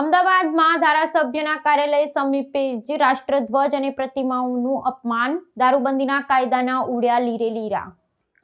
અમદાવાદમાં ધારાસભ્યના કાર્યાલય સમીપે જ રાષ્ટ્રધ્વજ અને પ્રતિમાઓનું અપમાન દારૂબંધીના કાયદાના ઉડ્યા લીરે લીરા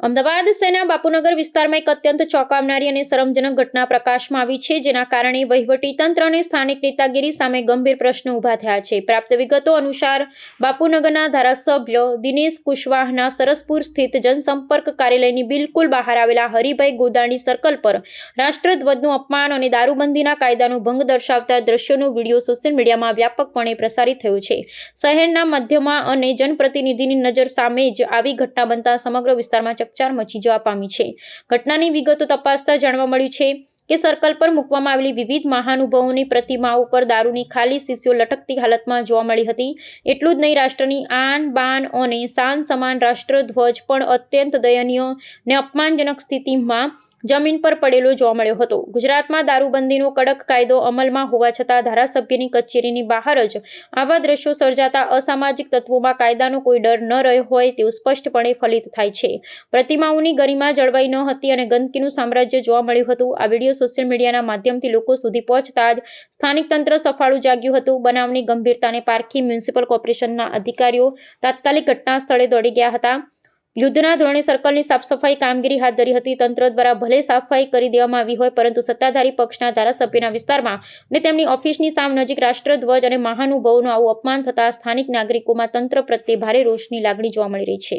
અમદાવાદ શહેરના બાપુનગર વિસ્તારમાં એક અત્યંત ચોંકાવનારી અને શરમજનક ઘટના પ્રકાશમાં આવી છે, જેના કારણે વહીવટીતંત્ર અને સ્થાનિક નેતાગીરી સામે ગંભીર પ્રશ્નો ઊભા થયા છે. પ્રાપ્ત વિગતો અનુસાર, બાપુનગરના ધારાસભ્ય દિનેશ કુશવાહના સરસપુર સ્થિત જનસંપર્ક કાર્યાલયની બિલકુલ બહાર આવેલા હરિભાઈ ગોદાણી સર્કલ પર રાષ્ટ્રધ્વજનું અપમાન અને દારૂબંધીના કાયદાનો ભંગ દર્શાવતા દ્રશ્યોનો વીડિયો સોશિયલ મીડિયામાં વ્યાપકપણે પ્રસારિત થયો છે. શહેરના મધ્યમાં અને જનપ્રતિનિધિની નજર સામે જ આવી ઘટના બનતા સમગ્ર વિસ્તારમાં ચકચાર મચી જવા પામી છે. ઘટનાની વિગતો તપાસતા જાણવા મળ્યું છે કે સર્કલ પર મૂકવામાં આવેલી વિવિધ મહાનુભાવોની પ્રતિમાઓ ઉપર દારૂની ખાલી શીશીઓ લટકતી હાલતમાં જોવા મળી હતી. એટલું જ નહીં, રાષ્ટ્રની આન, બાન અને શાન સમાન રાષ્ટ્રધ્વજ પણ અત્યંત દયનીય ને અપમાનજનક સ્થિતિમાં જમીન પર પડેલો જોવા મળ્યો હતો. ગુજરાતમાં દારૂબંધીનો કડક કાયદો અમલમાં હોવા છતાં ધારાસભ્યની કચેરીની બહાર જ આવા દ્રશ્યો સર્જાતા અસામાજિક તત્વોમાં કાયદાનો કોઈ ડર ન રહ્યો હોય તેવું સ્પષ્ટપણે ફલિત થાય છે. પ્રતિમાઓની ગરિમા જળવાઈ ન હતી અને ગંદકીનું સામ્રાજ્ય જોવા મળ્યું હતું. આ વીડિયો સોશિયલ મીડિયાના માધ્યમથી લોકો સુધી પહોંચતા જ સ્થાનિક તંત્ર સફાળું જાગ્યું હતું. બનાવની ગંભીરતાને પારખી મ્યુનિસિપલ કોર્પોરેશનના અધિકારીઓ તાત્કાલિક ઘટના સ્થળે દોડી ગયા હતા. યુદ્ધના ધોરણે સર્કલની સાફસફાઈ કામગીરી હાથ ધરી હતી. તંત્ર દ્વારા ભલે સાફસફાઈ કરી દેવામાં આવી હોય, પરંતુ સત્તાધારી પક્ષના ધારાસભ્યના વિસ્તારમાં અને તેમની ઓફિસની સામ નજીક રાષ્ટ્રધ્વજ અને મહાનુભાવોનું આવું અપમાન થતાં સ્થાનિક નાગરિકોમાં તંત્ર પ્રત્યે ભારે રોષની લાગણી જોવા મળી રહી છે.